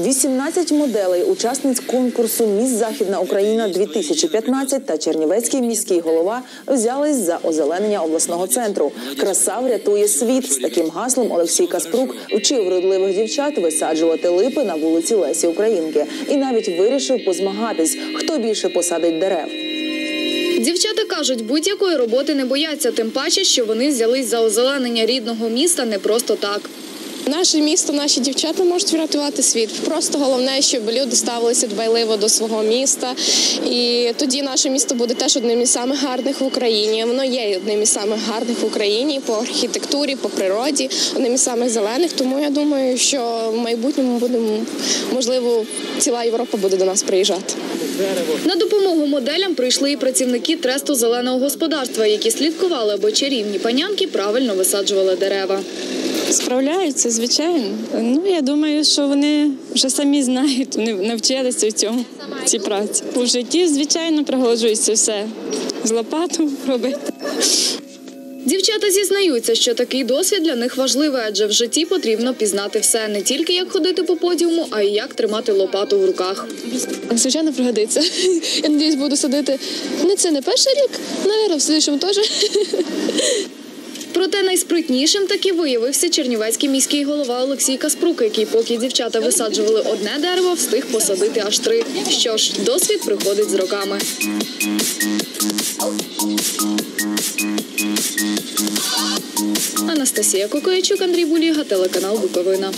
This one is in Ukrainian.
18 моделей учасниць конкурсу Міс Західна Україна 2015 та Чернівецький міський голова взялись за озеленення обласного центру. Краса врятує світ. З таким гаслом Олексій Каспрук вчив вродливих дівчат висаджувати липи на вулиці Лесі Українки і навіть вирішив позмагатись, хто більше посадить дерев. Дівчата кажуть, будь-якої роботи не бояться, тим паче, що вони взялись за озеленення рідного міста не просто так. Наше місто, наші дівчата можуть врятувати світ. Просто головне, щоб люди ставилися дбайливо до свого міста. І тоді наше місто буде теж одним із самих гарних в Україні. Воно є одним із самих гарних в Україні по архітектурі, по природі, одним із самих зелених. Тому я думаю, що в майбутньому будемо можливо ціла Європа буде до нас приїжджати. На допомогу моделям прийшли і працівники тресту зеленого господарства, які слідкували, аби чарівні панянки правильно висаджували дерева. Справляються, звичайно. Ну я думаю, що вони вже самі знають, вони навчилися в цьому цій праці. У житті, звичайно, пригоджується все з лопату робити. Дівчата зізнаються, що такий досвід для них важливий, адже в житті потрібно пізнати все не тільки як ходити по подіуму, а й як тримати лопату в руках. Звичайно, пригодиться. Я надіюсь, буду садити. Не це не перший рік, навіть в слідчому теж. Проте найспритнішим таки виявився чернівецький міський голова Олексій Каспрук, який, поки дівчата висаджували одне дерево, встиг посадити аж три. Що ж, досвід приходить з роками. Анастасія Кокоячук, Андрій Буліга, телеканал Буковина.